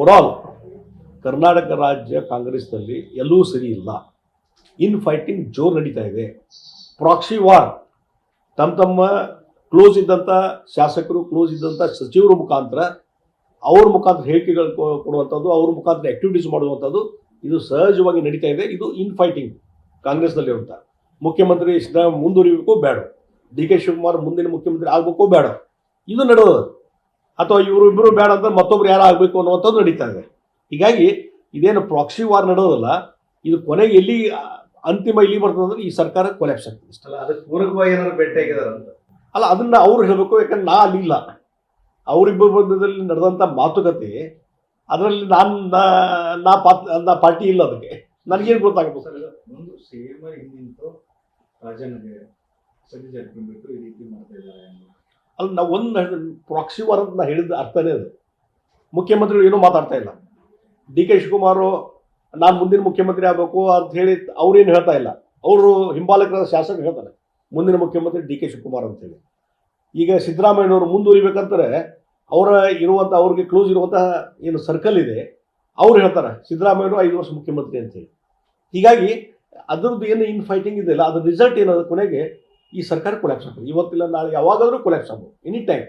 Overall Karnataka ರಾಜ್ಯ ಕಾಂಗ್ರೆಸ್ನಲ್ಲಿ ಎಲ್ಲೂ ಸರಿ ಇಲ್ಲ. ಇನ್ ಫೈಟಿಂಗ್ ಜೋರು ನಡೀತಾ ಇದೆ. ಪ್ರಾಕ್ಸಿ ವಾರ್ ತಮ್ಮ ತಮ್ಮ ಕ್ಲೋಸ್ ಇದ್ದಂಥ ಶಾಸಕರು ಕ್ಲೋಸ್ ಇದ್ದಂಥ ಸಚಿವರ ಮುಖಾಂತರ ಅವ್ರ ಮುಖಾಂತರ ಹೇಳಿಕೆಗಳು ಕೊಡುವಂಥದ್ದು ಅವ್ರ ಮುಖಾಂತರ ಆಕ್ಟಿವಿಟೀಸ್ ಮಾಡುವಂಥದ್ದು ಇದು ಸಹಜವಾಗಿ ನಡೀತಾ ಇದೆ. ಇದು ಇನ್ ಫೈಟಿಂಗ್ ಕಾಂಗ್ರೆಸ್ನಲ್ಲಿ ಅಂತ. ಮುಖ್ಯಮಂತ್ರಿ ಸಿದ್ದರಾಮಯ್ಯ ಮುಂದುವರಿಬೇಕು, ಬೇಡ. ಡಿ ಕೆ ಶಿವಕುಮಾರ್ ಮುಂದಿನ ಮುಖ್ಯಮಂತ್ರಿ ಆಗಬೇಕು, ಬೇಡ. ಇದು ನಡೆಯೋದು ಅಥವಾ ಇವರು ಇಬ್ಬರು ಬೇಡ ಅಂದ್ರೆ ಮತ್ತೊಬ್ರು ಯಾರು ಆಗಬೇಕು ಅನ್ನುವಂಥದ್ದು ನಡೀತಾ ಇದೆ. ಹೀಗಾಗಿ ಇದೇನು ಪ್ರಾಕ್ಸಿ ವಾರ್ ನಡೆಯೋದಲ್ಲ ಇದು ಕೊನೆಗೆ ಎಲ್ಲಿ ಅಂತಿಮ ಇಲ್ಲಿ ಬರ್ತದೆ ಅಂದ್ರೆ ಈ ಸರ್ಕಾರ ಕೊಲ್ಯಾಪ್ಸ್ ಆಗ್ತದೆ ಅಷ್ಟಲ್ಲ ಅದಕ್ಕೆ ಪೂರಕವಾಗಿ ಏನಾದ್ರು ಅಂತ. ಅಲ್ಲ ಅದನ್ನ ಅವ್ರು ಹೇಳಬೇಕು ಯಾಕಂದ್ರೆ ನಾ ಅಲ್ಲಿಲ್ಲ. ಅವರಿಬ್ಬರು ಮಧ್ಯದಲ್ಲಿ ನಡೆದಂಥ ಮಾತುಕತೆ ಅದರಲ್ಲಿ ನಾನು ನಾ- ಪಾತ್ ನಾ ಪಾರ್ಟಿ ಇಲ್ಲ ಅದಕ್ಕೆ. ನನಗೇನು ಗೊತ್ತಾಗಬೇಕು? ಸರ್ ಒಂದು ಸೇಮ ಹಿಂದಿಂತು ರಾಜನಿಗೆ ಸರಿ ಜಾರಕಿಹೊಳಿ ಬಿಟ್ಟು ಈ ರೀತಿ. ಅಲ್ಲಿ ನಾವು ಒಂದು ಪ್ರಾಕ್ಸಿ ವಾರ್ ಅಂತ ನಾ ಹೇಳಿದ ಅರ್ಥನೇ ಅದು. ಮುಖ್ಯಮಂತ್ರಿಗಳು ಏನೂ ಮಾತಾಡ್ತಾ ಇಲ್ಲ. ಡಿ ಕೆ ಶಿವಕುಮಾರು, ನಾನು ಮುಂದಿನ ಮುಖ್ಯಮಂತ್ರಿ ಆಗಬೇಕು ಅಂತ ಹೇಳಿ ಅವ್ರೇನು ಹೇಳ್ತಾ ಇಲ್ಲ. ಅವರು ಹಿಂಬಾಲಕರ ಶಾಸಕ ಹೇಳ್ತಾರೆ. ಮುಂದಿನ ಮುಖ್ಯಮಂತ್ರಿ ಡಿ ಕೆ ಶಿವಕುಮಾರ್ ಅಂತೇಳಿ ಈಗ ಸಿದ್ದರಾಮಯ್ಯನವರು ಮುಂದುವರಿಬೇಕಂತಾರೆ ಅವರ ಇರುವಂಥ ಅವ್ರಿಗೆ ಕ್ಲೋಸ್ ಇರುವಂಥ ಏನು ಸರ್ಕಲ್ ಇದೆ, ಅವ್ರು ಹೇಳ್ತಾರೆ ಸಿದ್ದರಾಮಯ್ಯರು ಐದು ವರ್ಷ ಮುಖ್ಯಮಂತ್ರಿ ಅಂತೇಳಿ ಹೀಗಾಗಿ ಅದರದ್ದು ಏನು ಇನ್ ಫೈಟಿಂಗ್ ಇದೆಯಲ್ಲ ಅದ್ರ ರಿಸಲ್ಟ್ ಏನದು ಕೊನೆಗೆ ಈ ಸರ್ಕಾರ ಆಗ್ತದೆ. ಇವತ್ತಿಲ್ಲ ನಾಳೆ ಯಾವಾಗಾದರೂ ಆಗ್ಬೋದು. Any time